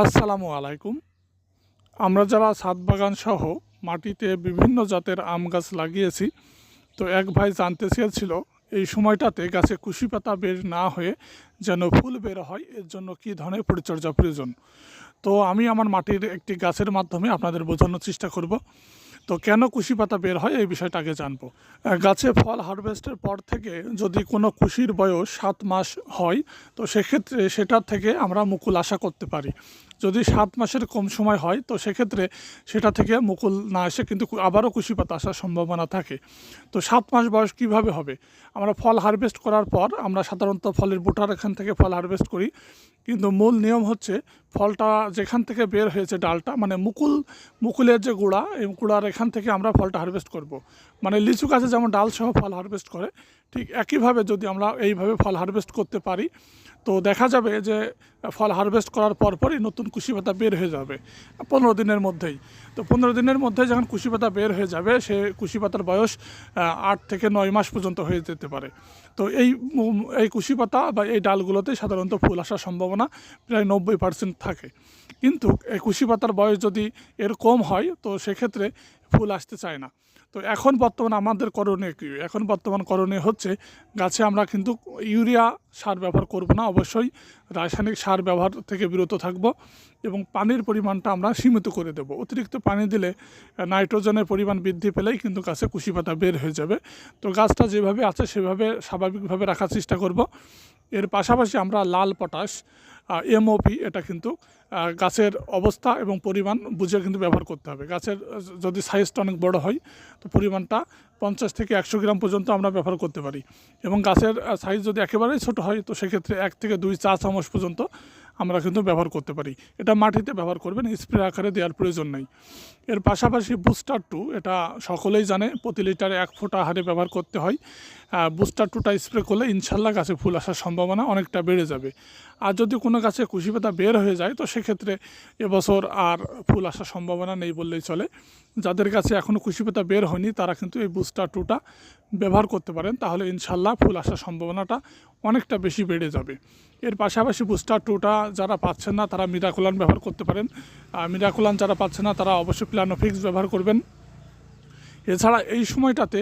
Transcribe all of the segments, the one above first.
আসসালামু আলাইকুম। আমরা যারা ছাদ বাগান সহ মাটিতে বিভিন্ন জাতের আম গাছ লাগিয়েছি, তো এক ভাই জানতে চেয়েছিল, এই সময়টাতে গাছে কুশি পাতা বের না হয়ে যেন ফুল বের হয়, এর জন্য কী ধরনের পরিচর্যা প্রয়োজন? তো আমি আমার মাটির একটি গাছের মাধ্যমে আপনাদের বোঝানোর চেষ্টা করব। তো কেন কুশি পাতা বের হয়? এই বিষয়টা আগে জানব। গাছে ফল হারভেস্টের পর থেকে যদি কোনো কুশির বয়স সাত মাস হয়, তো সেক্ষেত্রে সেটার থেকে আমরা মুকুল আশা করতে পারি। যদি সাত মাসের কম সময় হয়, তো সেক্ষেত্রে সেটা থেকে মুকুল না এসে কিন্তু আবারও কুশি পাতা আসার সম্ভাবনা থাকে। তো সাত মাস বয়স কীভাবে হবে? আমরা ফল হারভেস্ট করার পর আমরা সাধারণত ফলের বুটার এখান থেকে ফল হারভেস্ট করি। কিন্তু মূল নিয়ম হচ্ছে ফলটা যেখান থেকে বের হয়েছে ডালটা মানে মুকুল, মুকুলের যে গুঁড়া, এই গুড়ার এখান থেকে আমরা ফলটা হারভেস্ট করব। মানে লিচু গাছে যেমন ডাল সহ ফল হারভেস্ট করে, ঠিক একইভাবে যদি আমরা এইভাবে ফল হারভেস্ট করতে পারি, তো দেখা যাবে যে ফল হারভেস্ট করার পরপরই নতুন কুশি পাতা বের হয়ে যাবে, পনেরো দিনের মধ্যেই। তো পনেরো দিনের মধ্যে যখন কুশি পাতা বের হয়ে যাবে, সে কুশি পাতার বয়স আট থেকে নয় মাস পর্যন্ত হয়ে যেতে পারে। তো এই এই কুশি পাতা বা এই ডালগুলোতে সাধারণত ফুল আসার সম্ভাবনা প্রায় নব্বই পার্সেন্ট থাকে। কিন্তু এই কুশি পাতার বয়স যদি এর কম হয়, তো সেক্ষেত্রে ফুল আসতে চায় না। তো এখন বর্তমানে আমাদের করণীয় কী? এখন বর্তমান করণীয় হচ্ছে, গাছে আমরা কিন্তু ইউরিয়া সার ব্যবহার করব না, অবশ্যই রাসায়নিক সার ব্যবহার থেকে বিরত থাকব এবং পানির পরিমাণটা আমরা সীমিত করে দেব। অতিরিক্ত পানি দিলে নাইট্রোজেনের পরিমাণ বৃদ্ধি পেলেই কিন্তু গাছে কুশি পাতা বের হয়ে যাবে। তো গাছটা যেভাবে আছে, সেভাবে স্বাভাবিকভাবে রাখার চেষ্টা করব। এর পাশাপাশি আমরা লাল পটাশ এমওপি এটা কিন্তু গাছের অবস্থা এবং পরিমাণ বুঝে কিন্তু ব্যবহার করতে হবে। গাছের যদি সাইজটা অনেক বড় হয়, তো পরিমাণটা পঞ্চাশ থেকে একশো গ্রাম পর্যন্ত আমরা ব্যবহার করতে পারি। এবং গাছের সাইজ যদি একেবারেই ছোট হয়, তো সেক্ষেত্রে এক থেকে দুই চা চামচ পর্যন্ত আমরা কিন্তু ব্যবহার করতে পারি। এটা মাটিতে ব্যবহার করবেন স্প্রে আকারে দেওয়ার প্রয়োজন নেই। এর পাশাপাশি বুস্টার টু এটা সকলেই জানে, প্রতি লিটারে এক ফোঁটা হারে ব্যবহার করতে হয়। বুস্টার টুটা স্প্রে করলে ইনশাল্লাহ গাছে ফুল আসার সম্ভাবনা অনেকটা বেড়ে যাবে। আর যদি কোনো গাছে কুশি পাতা বের হয়ে যায়, তো সেক্ষেত্রে এবছর আর ফুল আসার সম্ভাবনা নেই বললেই চলে। যাদের কাছে এখনও কুশি পাতা বের হয়নি, তারা কিন্তু এই বুস্টার টুটা ব্যবহার করতে পারেন। তাহলে ইনশাল্লাহ ফুল আসার সম্ভাবনাটা অনেকটা বেশি বেড়ে যাবে। এর পাশাপাশি বুস্টার টুটা যারা পাচ্ছেন না, তারা মিরাকুলান ব্যবহার করতে পারেন। মিরাকুলান যারা পাচ্ছেন না, তারা অবশ্যই প্লানোফিক্স ব্যবহার করবেন। এছাড়া এই সময়টাতে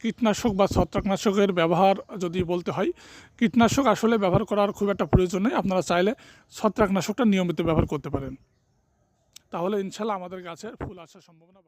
কীটনাশক বা ছত্রাকনাশকের ব্যবহার যদি বলতে হয়, কীটনাশক আসলে ব্যবহার করার খুব একটা প্রয়োজন নেই। আপনারা চাইলে ছত্রাকনাশকটা নিয়মিত ব্যবহার করতে পারেন। তাহলে ইনশাল্লাহ আমাদের গাছের ফুল আসার সম্ভাবনা